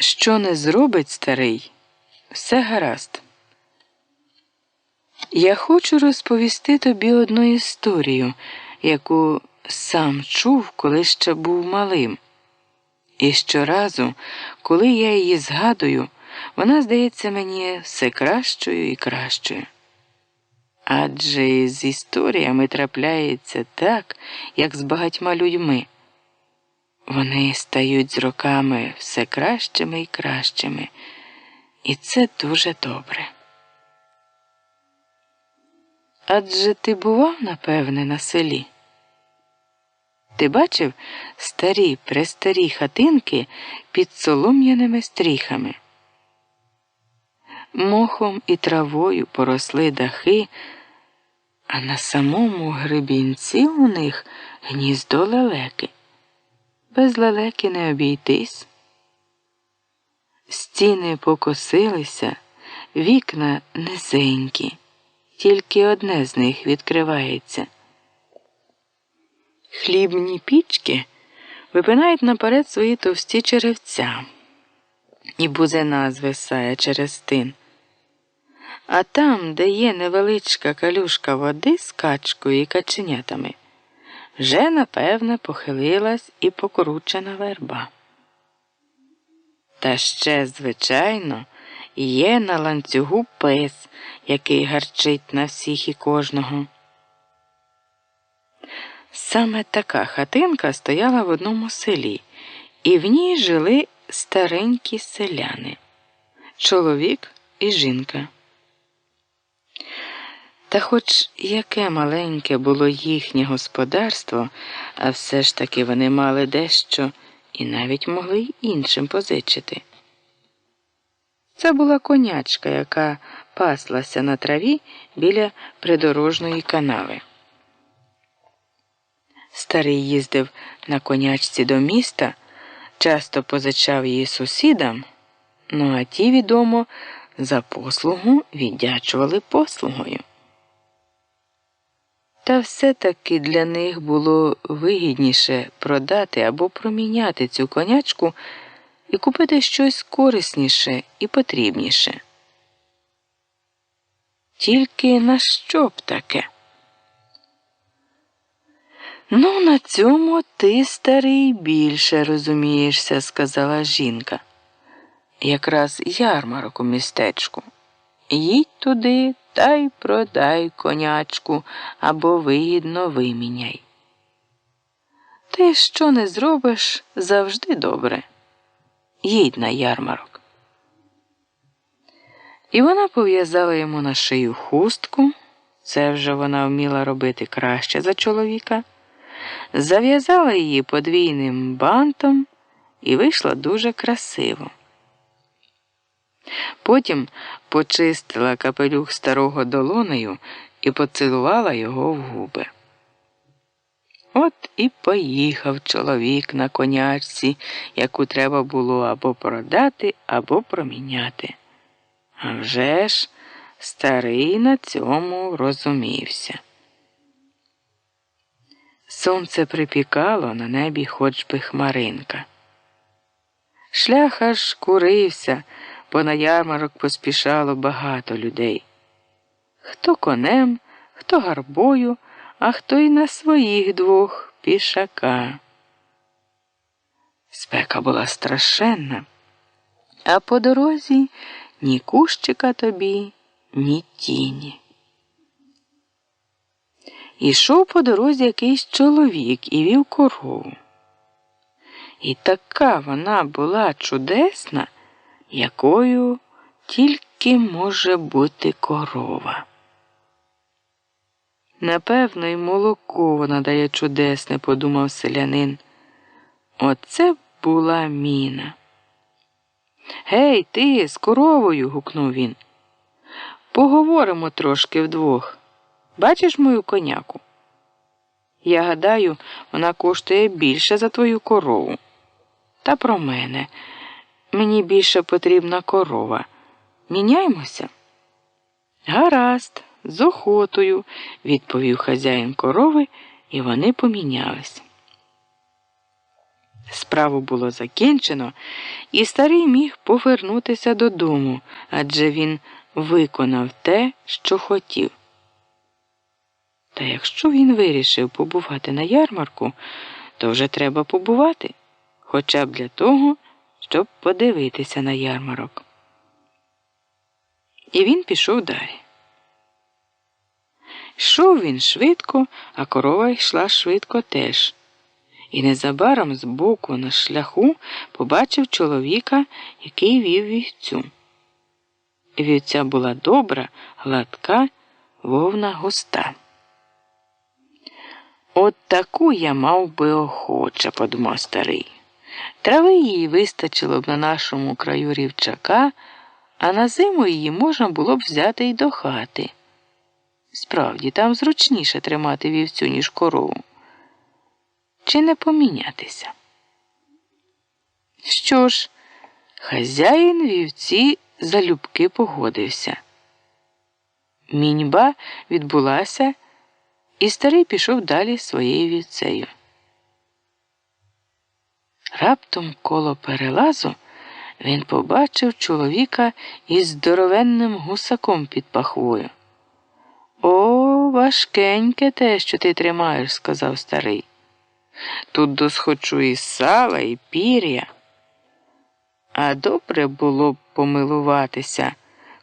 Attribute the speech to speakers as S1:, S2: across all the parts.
S1: Що не зробить старий, все гаразд. Я хочу розповісти тобі одну історію, яку сам чув, коли ще був малим. І щоразу, коли я її згадую, вона здається мені все кращою і кращою. Адже з історіями трапляється так, як з багатьма людьми. Вони стають з роками все кращими і кращими, і це дуже добре. Адже ти бував, напевне, на селі? Ти бачив старі престарі хатинки під солом'яними стріхами? Мохом і травою поросли дахи, а на самому гребінці у них гніздо лелеки. Без лелеки не обійтись. Стіни покосилися, вікна низенькі, тільки одне з них відкривається. Хлібні пічки випинають наперед свої товсті черевця, і бузина звисає через тин. А там, де є невеличка калюшка води з качкою і каченятами, вже, напевне, похилилась і покручена верба. Та ще, звичайно, є на ланцюгу пес, який гарчить на всіх і кожного. Саме така хатинка стояла в одному селі, і в ній жили старенькі селяни чоловік і жінка. Та хоч яке маленьке було їхнє господарство, а все ж таки вони мали дещо і навіть могли й іншим позичити. Це була конячка, яка паслася на траві біля придорожної канави. Старий їздив на конячці до міста, часто позичав її сусідам, ну а ті, відомо, за послугу віддячували послугою. Та все-таки для них було вигідніше продати або проміняти цю конячку і купити щось корисніше і потрібніше. Тільки на що б таке? Ну, на цьому ти, старий, більше розумієшся, сказала жінка. Якраз ярмарок у містечку. Їдь туди та й продай конячку або вигідно виміняй. Ти що не зробиш завжди добре. Їдь на ярмарок. І вона пов'язала йому на шию хустку, це вже вона вміла робити краще за чоловіка, зав'язала її подвійним бантом і вийшла дуже красиво. Потім почистила капелюх старого долонею і поцілувала його в губи. От і поїхав чоловік на конячці, яку треба було або продати, або проміняти. А вже ж старий на цьому розумівся. Сонце припікало на небі хоч би хмаринка. Шлях аж курився бо на ярмарок поспішало багато людей. Хто конем, хто гарбою, а хто й на своїх двох пішака. Спека була страшенна, а по дорозі ні кущика тобі, ні тіні. Ішов по дорозі якийсь чоловік і вів корову. І така вона була чудесна якою тільки може бути корова. Напевно, й молоко вона дає чудесне, подумав селянин. Оце була міна. Гей, ти з коровою. гукнув він. Поговоримо трошки вдвох. Бачиш мою коняку? Я гадаю, вона коштує більше за твою корову. Та про мене. Мені більше потрібна корова. Міняймося? Гаразд, з охотою, відповів хазяїн корови, і вони помінялись. Справу було закінчено, і старий міг повернутися додому, адже він виконав те, що хотів. Та якщо він вирішив побувати на ярмарку, то вже треба побувати, хоча б для того, щоб подивитися на ярмарок. І він пішов далі. Йшов він швидко, а корова йшла швидко теж. І незабаром збоку на шляху побачив чоловіка, який вів вівцю. Вівця була добра, гладка, вовна густа. От таку я мав би охоче, подумав старий. Трави її вистачило б на нашому краю рівчака, а на зиму її можна було б взяти й до хати. Справді, там зручніше тримати вівцю, ніж корову. Чи не помінятися? Що ж, хазяїн вівці залюбки погодився. Міньба відбулася, і старий пішов далі своєю вівцею. Раптом коло перелазу він побачив чоловіка із здоровенним гусаком під пахвою. О, важкеньке те, що ти тримаєш, сказав старий. Тут досхочу і сала, і пір'я. А добре було б помилуватися,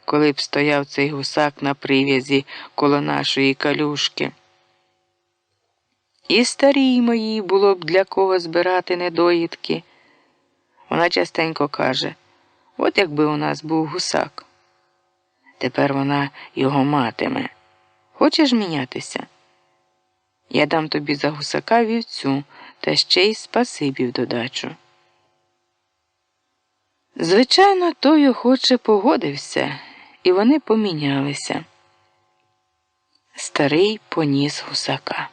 S1: коли б стояв цей гусак на прив'язі коло нашої калюшки. І старій моїй було б для кого збирати недоїдки. Вона частенько каже от якби у нас був гусак. Тепер вона його матиме. Хочеш мінятися? Я дам тобі за гусака вівцю та ще й спасибі в додачу. Звичайно, той охоче погодився, і вони помінялися. Старий поніс гусака.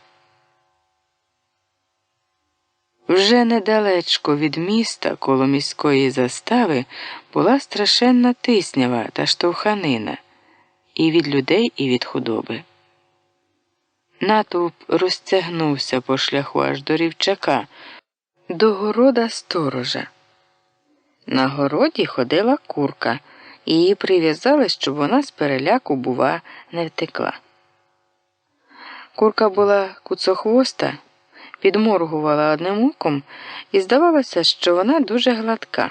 S1: Вже недалечко від міста, коло міської застави, була страшенна тиснява та штовханина і від людей, і від худоби. Натовп розтягнувся по шляху аж до рівчака, до города сторожа. На городі ходила курка, і її прив'язали, щоб вона з переляку, бува, не втекла. Курка була куцохвоста, підморгувала одним оком і здавалося, що вона дуже гладка.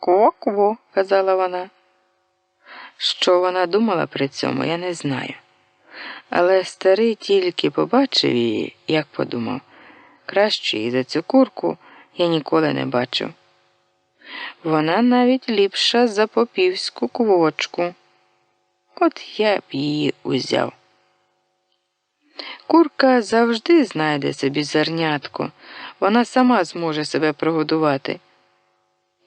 S1: Кво-кво, казала вона. Що вона думала при цьому, я не знаю. Але старий тільки побачив її, як подумав, кращої за цю курку я ніколи не бачив. Вона навіть ліпша за попівську квочку. От я б її узяв. Курка завжди знайде собі зернятко, вона сама зможе себе прогодувати.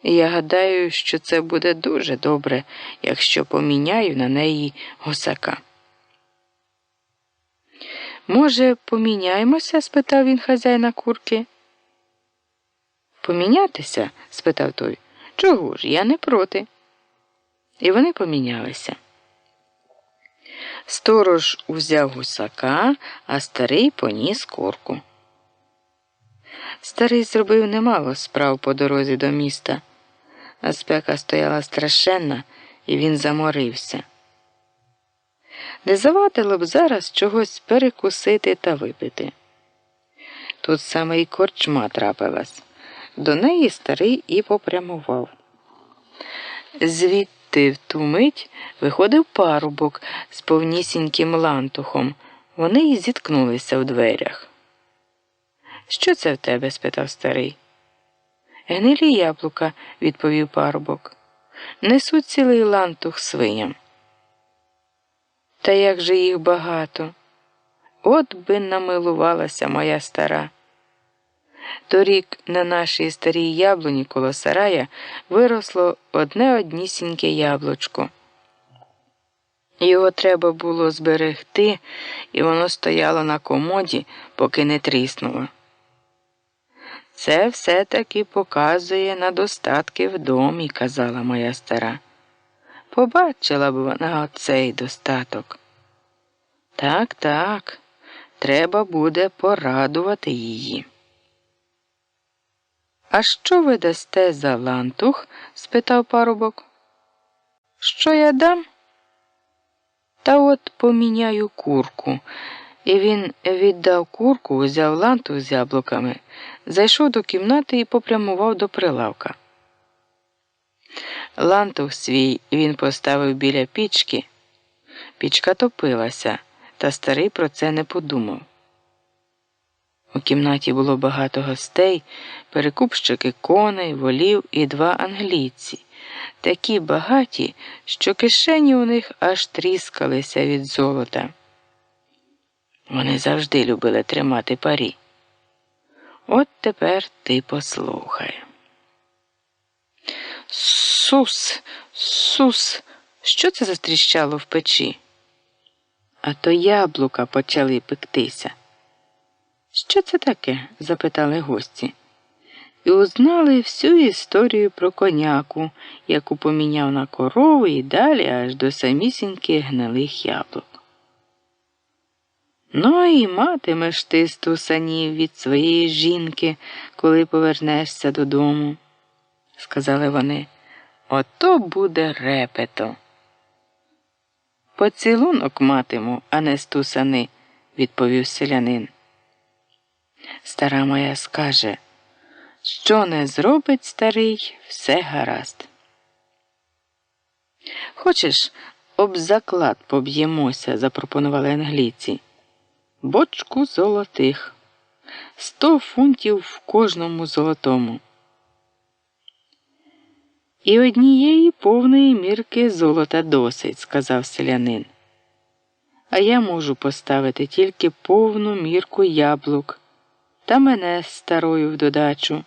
S1: Я гадаю, що це буде дуже добре, якщо поміняю на неї гусака. Може, поміняємося? спитав він хазяїна курки. Помінятися? спитав той. Чого ж? Я не проти. І вони помінялися. Сторож узяв гусака, а старий поніс курку. Старий зробив немало справ по дорозі до міста, а спека стояла страшенна, і він заморився. Не завадило б зараз чогось перекусити та випити. Тут саме й корчма трапилась. До неї старий і попрямував. Звідти в ту мить виходив парубок з повнісіньким лантухом. Вони й зіткнулися в дверях. Що це в тебе? спитав старий. Гнилі яблука, відповів парубок. Несуть цілий лантух свиням. Та як же їх багато? От би намилувалася моя стара. Торік на нашій старій яблуні коло сарая виросло одне однісіньке яблучко. Його треба було зберегти, і воно стояло на комоді, поки не тріснуло. Це все таки показує на достатки в домі, казала моя стара. Побачила б вона оцей достаток. Так, так, треба буде порадувати її. А що ви дасте за лантух? спитав парубок. Що я дам? Та от поміняю курку. І він віддав курку, взяв лантух з яблуками, зайшов до кімнати і попрямував до прилавка. Лантух свій він поставив біля пічки. Пічка топилася, та старий про це не подумав. У кімнаті було багато гостей, перекупщики коней, волів і два англійці, такі багаті, що кишені у них аж тріскалися від золота. Вони завжди любили тримати парі. От тепер ти послухай. Сус, сус, що це застріщало в печі? А то яблука почали пектися. Що це таке? запитали гості. І узнали всю історію про коняку, яку поміняв на корову і далі аж до самісіньких гнилих яблук. Ну і матимеш ти стусанів від своєї жінки, коли повернешся додому, сказали вони. Ото буде репето. Поцілунок матиму, а не стусани, відповів селянин. Стара моя скаже, що не зробить старий, все гаразд. Хочеш, об заклад поб'ємося, запропонували англійці. Бочку золотих, сто фунтів в кожному золотому. І однієї повної мірки золота досить, сказав селянин. А я можу поставити тільки повну мірку яблук та мене старою в додачу.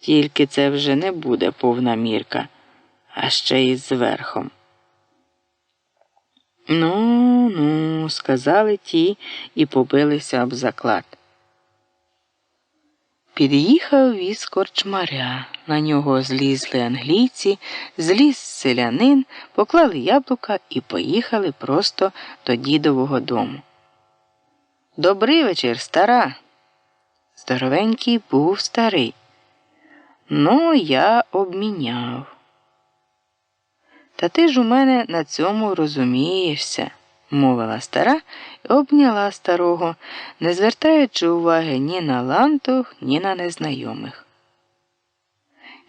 S1: Тільки це вже не буде повна мірка, а ще й з верхом. Ну, ну, сказали ті і побилися об заклад. Під'їхав віз корчмаря. На нього злізли англійці, зліз селянин, поклали яблука і поїхали просто до дідового дому. Добрий вечір, стара. Здоровенький був старий. Ну, я обміняв. Та ти ж у мене на цьому розумієшся мовила стара і обняла старого, не звертаючи уваги ні на лантух, ні на незнайомих.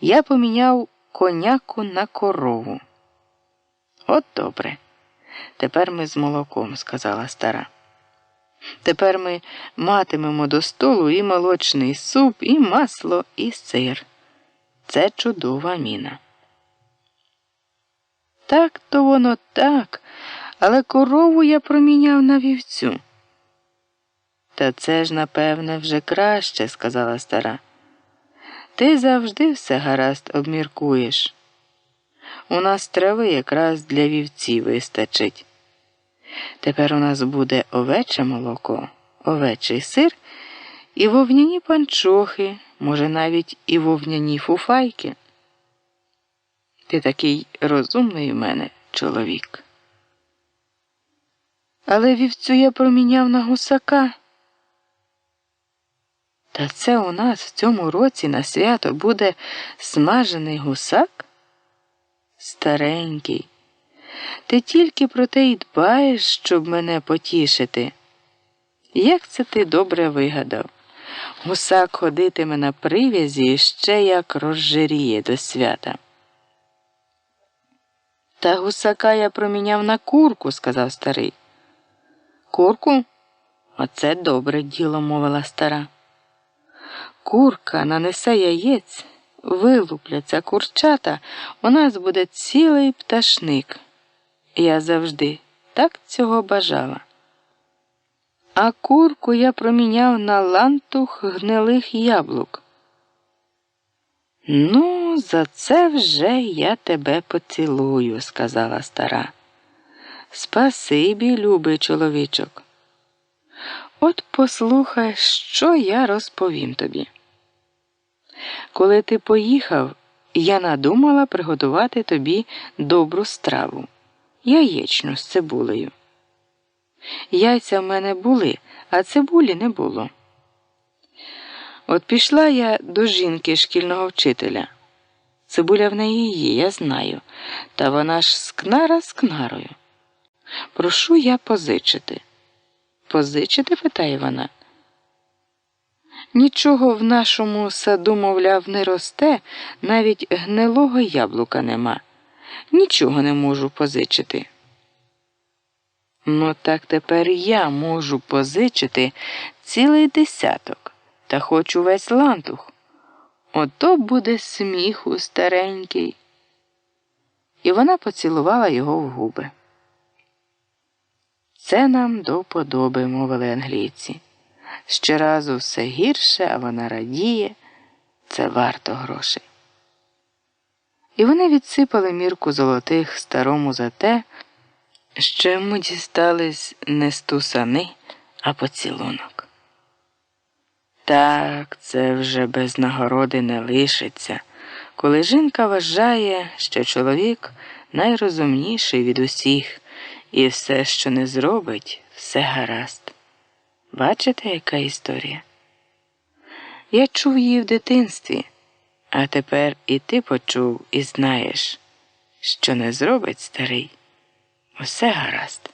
S1: Я поміняв коняку на корову. От добре. Тепер ми з молоком, сказала стара. Тепер ми матимемо до столу і молочний суп, і масло, і сир. Це чудова міна. Так то воно так, але корову я проміняв на вівцю. Та це ж, напевне, вже краще, сказала стара. Ти завжди все гаразд обміркуєш. У нас трави якраз для вівці вистачить. Тепер у нас буде овече молоко, овечий сир і вовняні панчохи, може, навіть і вовняні фуфайки. Ти такий розумний у мене чоловік. Але вівцю я проміняв на гусака. Та це у нас в цьому році на свято буде смажений гусак? Старенький. Ти тільки про те й дбаєш, щоб мене потішити. Як це ти добре вигадав? Гусак ходитиме на прив'язі ще як розжиріє до свята. Та гусака я проміняв на курку, сказав старий. Курку? Оце добре діло, мовила стара. Курка нанесе яєць, вилупляться курчата, у нас буде цілий пташник. Я завжди так цього бажала. А курку я проміняв на лантух гнилих яблук. Ну, за це вже я тебе поцілую, сказала стара. Спасибі, любий чоловічок. От послухай, що я розповім тобі. Коли ти поїхав, я надумала приготувати тобі добру страву, яєчню з цибулею. Яйця в мене були, а цибулі не було. От пішла я до жінки шкільного вчителя. Цибуля в неї є, я знаю, та вона ж скнара з кнарою. Прошу я позичити. Позичити? питає вона. Нічого в нашому саду, мовляв, не росте, навіть гнилого яблука нема. Нічого не можу позичити. Ну, так тепер я можу позичити цілий десяток та хочу весь лантух. Ото буде сміху старенький. І вона поцілувала його в губи. Це нам до вподоби, мовили англійці. Щоразу все гірше, а вона радіє, це варто грошей. І вони відсипали мірку золотих старому за те, що йому дістались не стусани, а поцілунок. Так, це вже без нагороди не лишиться, коли жінка вважає, що чоловік найрозумніший від усіх, і все, що не зробить, все гаразд. Бачите, яка історія? Я чув її в дитинстві, а тепер і ти почув і знаєш, що не зробить старий. Усе гаразд.